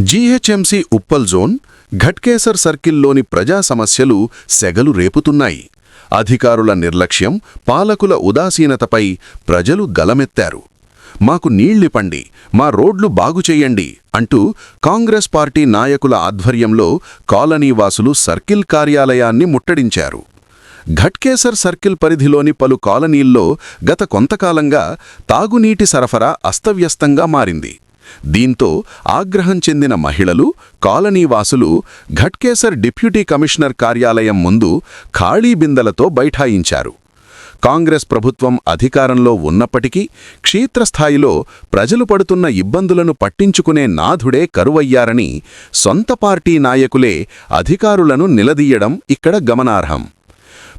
GHMC Uppal zone Ghatkesar సర్కిల్లోని ప్రజా సమస్యలు సెగలు రేపుతున్నాయి. అధికారుల నిర్లక్ష్యం పాలకుల ఉదాసీనతపై ప్రజలు గలమెత్తారు. మాకు నీళ్ళిపండి మా రోడ్లు బాగుచేయండి అంటూ కాంగ్రెస్ పార్టీ నాయకుల ఆధ్వర్యంలో కాలనీవాసులు సర్కిల్ కార్యాలయాన్ని ముట్టడించారు. ఘట్కేసర్ సర్కిల్ పరిధిలోని పలు కాలనీల్లో గత కొంతకాలంగా తాగునీటి సరఫరా అస్తవ్యస్తంగా మారింది. దీంతో ఆగ్రహం చెందిన మహిళలు కాలనీవాసులు ఘట్కేసర్ డిప్యూటీ కమిషనర్ కార్యాలయం ముందు ఖాళీ బిందెలతో బైఠాయించారు. కాంగ్రెస్ ప్రభుత్వం అధికారంలో ఉన్నప్పటికీ క్షేత్రస్థాయిలో ప్రజలు పడుతున్న ఇబ్బందులను పట్టించుకునే నాథుడే కరువయ్యారని సొంత పార్టీ నాయకులే అధికారులను నిలదీయడం ఇక్కడ గమనార్హం.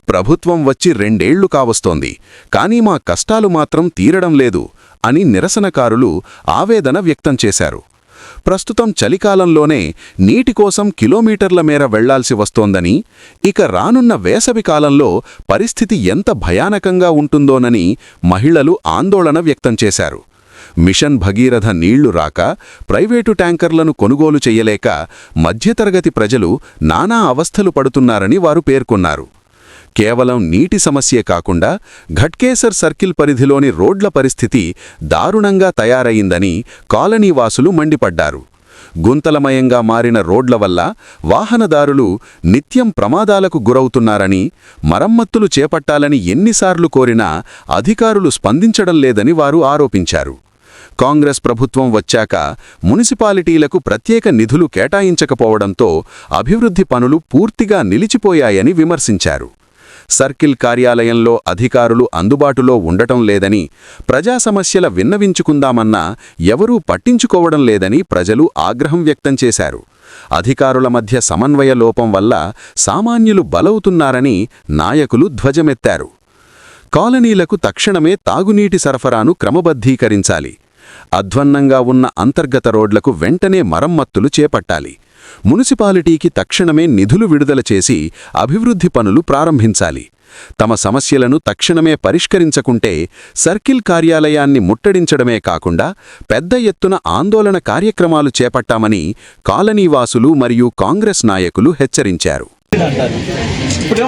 ప్రభుత్వం వచ్చి రెండేళ్ళు కావస్తోంది. కానీ మా కష్టాలు మాత్రం తీరడం లేదు. అని నిరసనకారులు ఆవేదన వ్యక్తం చేశారు. ప్రస్తుతం చలికాలంలోనే నీటి కోసం కిలోమీటర్ల మేర వెళ్ళాల్సి వస్తోందని ఇక రానున్న వేసవి కాలంలో పరిస్థితి ఎంత భయానకంగా ఉంటుందోనని మహిళలు ఆందోళన వ్యక్తం చేశారు. మిషన్ భగీరథ నీళ్ళు రాక ప్రైవేటు ట్యాంకర్లను కొనుగోలు చెయ్యలేక మధ్యతరగతి ప్రజలు నానా అవస్థలు పడుతున్నారని వారు పేర్కొన్నారు. కేవలం నీటి సమస్యే కాకుండా ఘట్కేసర్ సర్కిల్ పరిధిలోని రోడ్ల పరిస్థితి దారుణంగా తయారయిందని కాలనీవాసులు మండిపడ్డారు. గుంతలమయంగా మారిన రోడ్ల వల్ల వాహనదారులు నిత్యం ప్రమాదాలకు గురవుతున్నారని మరమ్మత్తులు చేపట్టాలని ఎన్నిసార్లు కోరినా అధికారులు స్పందించడం లేదని వారు ఆరోపించారు. కాంగ్రెస్ ప్రభుత్వం వచ్చాక మున్సిపాలిటీలకు ప్రత్యేక నిధులు కేటాయించకపోవడంతో అభివృద్ధి పనులు పూర్తిగా నిలిచిపోయాయని విమర్శించారు. సర్కిల్ కార్యాలయంలో అధికారులు అందుబాటులో ఉండటం లేదని ప్రజా సమస్యల విన్నవించుకుందామన్నా ఎవరూ పట్టించుకోవడం లేదని ప్రజలు ఆగ్రహం వ్యక్తం చేశారు. అధికారుల మధ్య సమన్వయ లోపం వల్ల సామాన్యులు బలవుతున్నారని నాయకులు ధ్వజమెత్తారు. కాలనీలకు తక్షణమే తాగునీటి సరఫరాను క్రమబద్ధీకరించాలి. అధ్వన్నంగా ఉన్న అంతర్గత రోడ్లకు వెంటనే మరమ్మత్తులు చేపట్టాలి. మున్సిపాలిటీకి తక్షణమే నిధులు విడుదల చేసి అభివృద్ధి పనులు ప్రారంభించాలి. తమ సమస్యలను తక్షణమే పరిష్కరించకుంటే సర్కిల్ కార్యాలయాన్ని ముట్టడించడమే కాకుండా పెద్ద ఎత్తున ఆందోళన కార్యక్రమాలు చేపట్టామని కాలనీవాసులు మరియు కాంగ్రెస్ నాయకులు హెచ్చరించారు. అంటారు ఇప్పుడు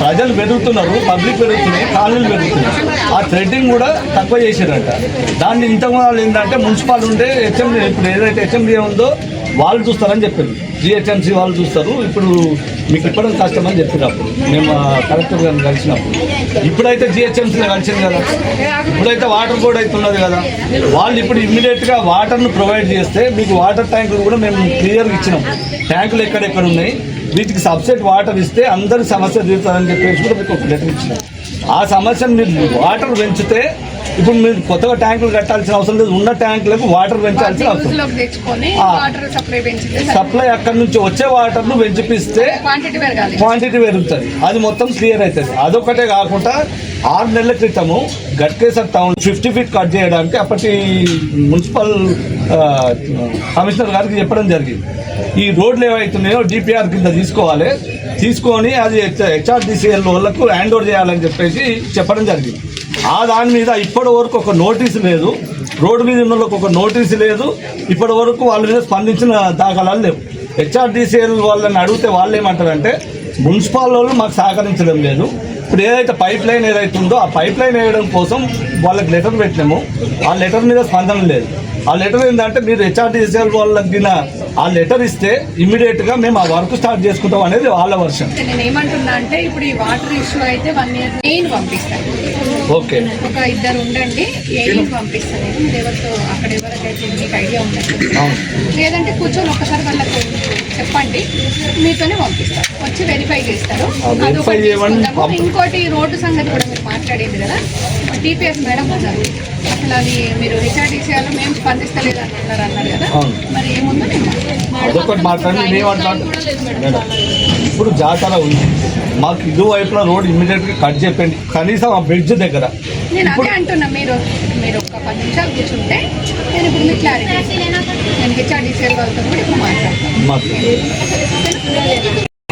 ప్రజలు పెరుగుతున్నారు పబ్లిక్ పెరుగుతున్నాయి కాలనీలు పెరుగుతున్నాయి ఆ థ్రెడ్డింగ్ కూడా తక్కువ చేశారంట. దాన్ని ఇంతకుముందు ఏంటంటే మున్సిపాల్ ఉంటే హెచ్ఎండి ఇప్పుడు ఏదైతే హెచ్ఎండి ఉందో వాళ్ళు చూస్తారని చెప్పారు. జిహెచ్ఎంసీ వాళ్ళు చూస్తారు. ఇప్పుడు మీకు ఇప్పడం కష్టం అని చెప్పారు అప్పుడు. మేము కలెక్టర్ గారిని కలిసినప్పుడు. ఇప్పుడైతే జిహెచ్ఎంసీలో కలిసింది కదా. ఇప్పుడైతే వాటర్ బోర్డ్ అయితే ఉన్నది కదా. వాళ్ళు ఇప్పుడు ఇమ్మీడియట్గా వాటర్ను ప్రొవైడ్ చేస్తే మీకు వాటర్ ట్యాంకులు కూడా మేము క్లియర్గా ఇచ్చినాం. ట్యాంకులు ఎక్కడెక్కడ ఉన్నాయి? వీటికి సబ్సెట్ వాటర్ ఇస్తే అందరి సమస్య తీరుతారని చెప్పేసి కూడా మీకు ఒక లెటర్ ఇచ్చినాం. ఆ సమస్యను మీరు వాటర్ పెంచితే ఇప్పుడు మీరు కొత్తగా ట్యాంకులు కట్టాల్సిన అవసరం లేదు. ఉన్న ట్యాంకులకు వాటర్ పెంచాల్సిన అవసరం. వాటర్ సప్లై అక్కడ నుంచి వచ్చే వాటర్ను పెంచిపిస్తే క్వాంటిటీ పెరుగుతుంది. అది మొత్తం క్లియర్ అవుతుంది. అదొకటే కాకుండా ఆరు నెలల క్రితము Ghatkesar town fifty feet cut చేయడానికి అప్పటి మున్సిపల్ కమిషనర్ గారికి చెప్పడం జరిగింది. ఈ రోడ్లు ఏవైతున్నాయో డిపిఆర్ కింద తీసుకోవాలి. తీసుకొని అది హెచ్ఆర్డిసిఎల్ వాళ్ళకు హ్యాండ్ ఓవర్ చేయాలని చెప్పేసి చెప్పడం జరిగింది. ఆ దాని మీద ఇప్పటి వరకు ఒక నోటీసు లేదు. రోడ్డు మీద ఉన్న ఒక నోటీసు లేదు. ఇప్పటి వరకు వాళ్ళ మీద స్పందించిన దాఖలాలు లేవు. హెచ్ఆర్డీసీఎల్ వాళ్ళని అడిగితే వాళ్ళు ఏమంటారంటే మున్సిపాల్ వాళ్ళు మాకు సహకరించడం లేదు. ఇప్పుడు ఏదైతే పైప్ లైన్ ఏదైతే ఉందో ఆ పైప్ లైన్ వేయడం కోసం వాళ్ళకి లెటర్ పెట్టినాము. ఆ లెటర్ మీద స్పందన లేదు. ఆ లెటర్ ఏంటంటే మీరు హెచ్ఆర్డీసీఎల్ వాళ్ళకి ఆ లెటర్ ఇస్తే ఇమ్మీడియట్గా మేము ఆ వర్క్ స్టార్ట్ చేసుకుంటాం అనేది వాళ్ళ వర్షం. నేను ఏమంటున్నా అంటే ఇప్పుడు ఈ వాటర్ ఇష్యూ అయితే వన్ ఇయర్ నేను పంపిస్తాను. ఓకే. ఒక ఇద్దరు ఉండండి ఏం పంపిస్తాను. నేను ఎవరితో అక్కడ ఎవరికైతే మీకు ఐడియా అవును. లేదంటే కూర్చొని ఒకసారి వాళ్ళకి చెప్పండి మీతోనే పంపిస్తారు వచ్చి వెరిఫై చేస్తారు. అదొకటి తీసుకుందాము. ఇంకోటి రోడ్డు సంగతి కూడా మీరు మాట్లాడింది కదా. టీపీఎస్ మేడం ఉన్నారు. అసలు అది మీరు హెచ్ఆర్డీసీఆర్లో మేము స్పందిస్తలేదు అంటున్నారు అన్నారు కదా. అవును. మరి ఏముందో నేను అదొకటి మాట్లాడి మేడం ఇప్పుడు జాతర ఉంది. మాకు ఇరువైపులా రోడ్ ఇమ్మీడియట్గా కట్ చెప్పండి కనీసం ఆ బ్రిడ్జ్ దగ్గర. నేను ఇప్పుడు అదే అంటున్నా మీరు మీరు ఒక పది నిమిషాలు కూర్చుంటే నేను ఇప్పుడు మీకు క్లారిటీ ఇస్తాను. నేను హెచ్ఆర్డీసీఎల్ వాళ్ళతో కూడా ఇప్పుడు మాట్లాడతాను. మాకు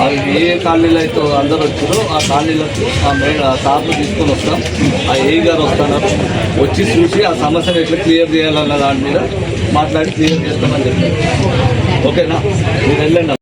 అది ఏ ఏ కాలనీలు అయితే అందరు వచ్చారో ఆ కాలనీలకు ఆ మేడ ఆ కార్లు తీసుకొని వస్తాం. ఆ ఏ గారు వస్తున్నారు వచ్చి చూసి ఆ సమస్యను ఎట్లా క్లియర్ చేయాలన్న దాని మీద మాట్లాడి క్లియర్ చేస్తామని చెప్పి. ఓకేనా? మీరు వెళ్ళండి.